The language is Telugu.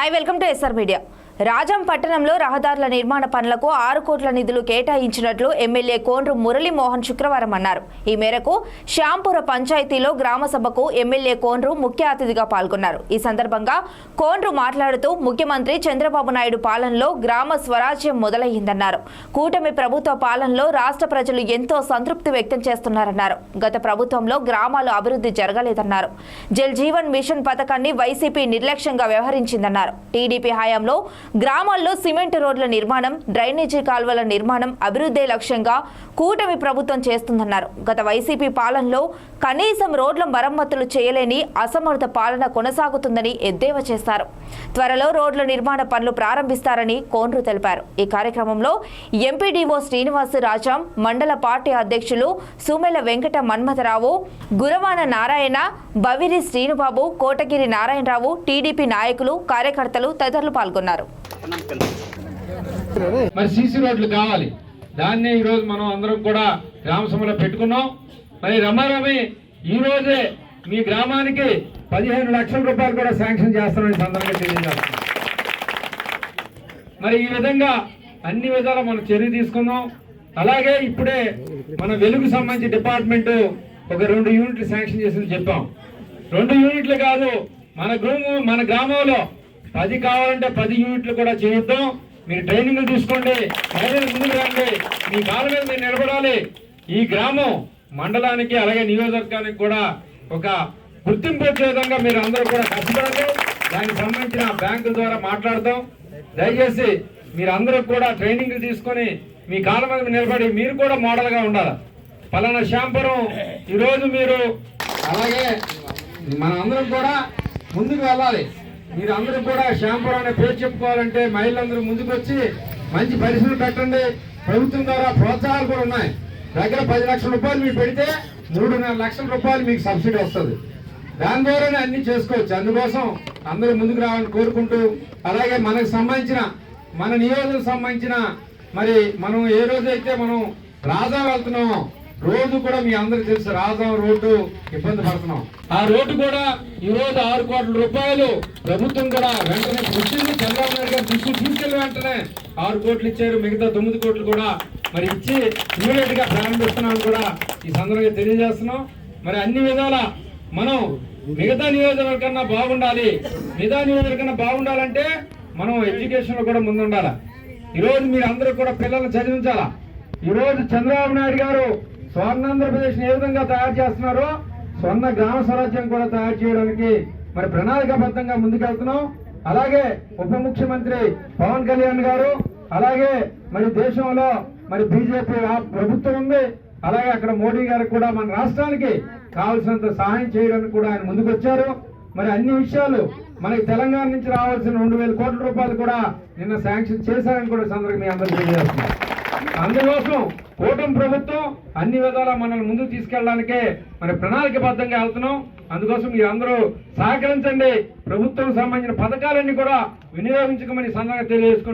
Hi welcome to SR media Rajam పట్టణంలో రహదారుల నిర్మాణ పనులకు ఆరు కోట్ల నిధులు కేటాయించినట్లు ఎమ్మెల్యే కోండ్రు మురళీమోహన్ శుక్రవారం అన్నారు. ఈ మేరకు శ్యాంపుర పంచాయతీలో గ్రామ సభకు ఎమ్మెల్యే కోండ్రు ముఖ్య అతిథిగా పాల్గొన్నారు. ఈ సందర్భంగా కోండ్రు మాట్లాడుతూ ముఖ్యమంత్రి చంద్రబాబు నాయుడు పాలనలో గ్రామ స్వరాజ్యం మొదలయ్యిందన్నారు. కూటమి ప్రభుత్వ పాలనలో రాష్ట్ర ప్రజలు ఎంతో సంతృప్తి వ్యక్తం చేస్తున్నారన్నారు. గత ప్రభుత్వంలో గ్రామాలు అభివృద్ధి జరగలేదన్నారు. జల్ జీవన్ మిషన్ పథకాన్ని వైసీపీ నిర్లక్ష్యంగా వ్యవహరించిందన్నారు. టీడీపీ హయాంలో గ్రామాల్లో సిమెంట్ రోడ్ల నిర్మాణం డ్రైనేజీ కాల్వల నిర్మాణం అభివృద్ధి లక్ష్యంగా కూటమి ప్రభుత్వం చేస్తుందన్నారు. గత వైసీపీ పాలనలో కనీసం రోడ్ల మరమ్మతులు చేయలేని అసమర్థ పాలన కొనసాగుతుందని ఎద్దేవా చేశారు. త్వరలో రోడ్ల నిర్మాణ పనులు ప్రారంభిస్తారని కోండ్రు తెలిపారు. ఈ కార్యక్రమంలో ఎంపీడీఓ శ్రీనివాస్ రాజాం మండల పార్టీ అధ్యక్షులు సుమెల వెంకట మన్మథరావు గురవాన నారాయణ బవిరి శ్రీనుబాబు కోటగిరి నారాయణరావు టీడీపీ నాయకులు కార్యకర్తలు తదితరులు పాల్గొన్నారు. మరి సీసీ రోడ్లు కావాలి. దాన్నే ఈ రోజు మనం అందరం కూడా గ్రామ సభలో పెట్టుకున్నాం. మరి రమారమి ఈ రోజే మీ గ్రామానికి పదిహేను లక్షల రూపాయలు కూడా శాంక్షన్ చేస్తామని సందర్భంగా తెలియజేస్తాం మరి ఈ విధంగా అన్ని విధాలా మనం చర్య తీసుకున్నాం. అలాగే ఇప్పుడే మన వెలుగు సంబంధించి డిపార్ట్మెంట్ ఒక రెండు యూనిట్లు శాంక్షన్ చేసింది చెప్పాం. రెండు యూనిట్లు కాదు మన గ్రూము మన గ్రామంలో పది కావాలంటే పది యూనిట్లు కూడా చేయిద్దాం. మీరు ట్రైనింగ్లు తీసుకోండి. మహిళలు ముందుకు రండి. మీ కాళ్ళ మీద మీరు నిలబడాలి. ఈ గ్రామం మండలానికి అలాగే నియోజకవర్గానికి కూడా ఒక గుర్తింపు వచ్చే విధంగా మీరు అందరూ కూడా కష్టపడండి. దానికి సంబంధించిన బ్యాంకుల ద్వారా మాట్లాడదాం. దయచేసి మీరు అందరూ కూడా ట్రైనింగ్ తీసుకొని మీ కాళ్ళ మీద నిలబడి మీరు కూడా మోడల్గా ఉండాలి. పలానా శాంపురం ఈరోజు మీరు అలాగే మన అందరం కూడా ముందుకు వెళ్ళాలి. మీరు అందరూ కూడా శాంపురం అనే పేరు చెప్పుకోవాలంటే మహిళలందరూ ముందుకు వచ్చి మంచి పరిశ్రమలు పెట్టండి. ప్రభుత్వం ద్వారా ప్రోత్సాహాలు కూడా ఉన్నాయి. దగ్గర పది లక్షల రూపాయలు మీరు పెడితే మూడున్నర లక్షల రూపాయలు మీకు సబ్సిడీ వస్తుంది. దాని ద్వారానే అన్ని చేసుకోవచ్చు. అందుకోసం అందరూ ముందుకు రావాలని కోరుకుంటూ అలాగే మనకు సంబంధించిన మన నియోజకకు సంబంధించిన మరి మనం ఏ రోజైతే మనం రాజా వెళ్తున్నామో రోజు కూడా మీ అందరికి తెలుసు రాజా రోడ్డు ఇబ్బంది పడుతున్నాం. ఆ రోడ్డు కూడా ఈ రోజు ఆరు కోట్ల రూపాయలు ప్రభుత్వం కూడా వెంటనే వచ్చింది చంద్రబాబు నాయుడు గారు తీసుకుని తీసుకెళ్ళి వెంటనే ఆరు కోట్లు ఇచ్చారు మిగతా తొమ్మిది కోట్లు కూడా మరి ఇచ్చి ఇమీడియట్గా ప్రారంభిస్తున్నాం కూడా ఈ సందర్భంగా తెలియజేస్తున్నాం. మరి అన్ని విధాల మనం మిగతా నియోజకవర్గం కన్నా బాగుండాలి. మిగతా నియోజకవర్గం కన్నా బాగుండాలంటే మనం ఎడ్యుకేషన్లో కూడా ముందుండాలి. ఈ రోజు మీరు అందరూ కూడా పిల్లల్ని చదివించాలా? ఈరోజు చంద్రబాబు నాయుడు గారు స్వర్ణాంధ్రప్రదేశ్ ఏ విధంగా తయారు చేస్తున్నారో స్వర్ణ గ్రామ స్వరాజ్యం కూడా తయారు చేయడానికి మరి ప్రణాళికాబద్ధంగా ముందుకెళ్తున్నాం. అలాగే ఉప ముఖ్యమంత్రి పవన్ కళ్యాణ్ గారు అలాగే మరి దేశంలో మరి బీజేపీ ప్రభుత్వం ఉంది. అలాగే అక్కడ మోడీ గారికి కూడా మన రాష్ట్రానికి కావాల్సినంత సహాయం చేయడానికి కూడా ఆయన ముందుకొచ్చారు. మరి అన్ని విషయాలు మనకి తెలంగాణ నుంచి రావాల్సిన రెండు వేల కోట్ల రూపాయలు కూడా నిన్న శాంక్షన్ చేశారని కూడా సందర్భంగా మీ అందరికీ అందుకోసం కూటమి ప్రభుత్వం అన్ని విధాలా మనల్ని ముందుకు తీసుకెళ్ళడానికే మరి ప్రణాళికబద్ధంగా వెళ్తున్నాం. అందుకోసం మీరు అందరూ సహకరించండి. ప్రభుత్వం సంబంధించిన పథకాలన్నీ కూడా వినియోగించుకోమని సందర్భంగా తెలియజేసుకుంటున్నాం.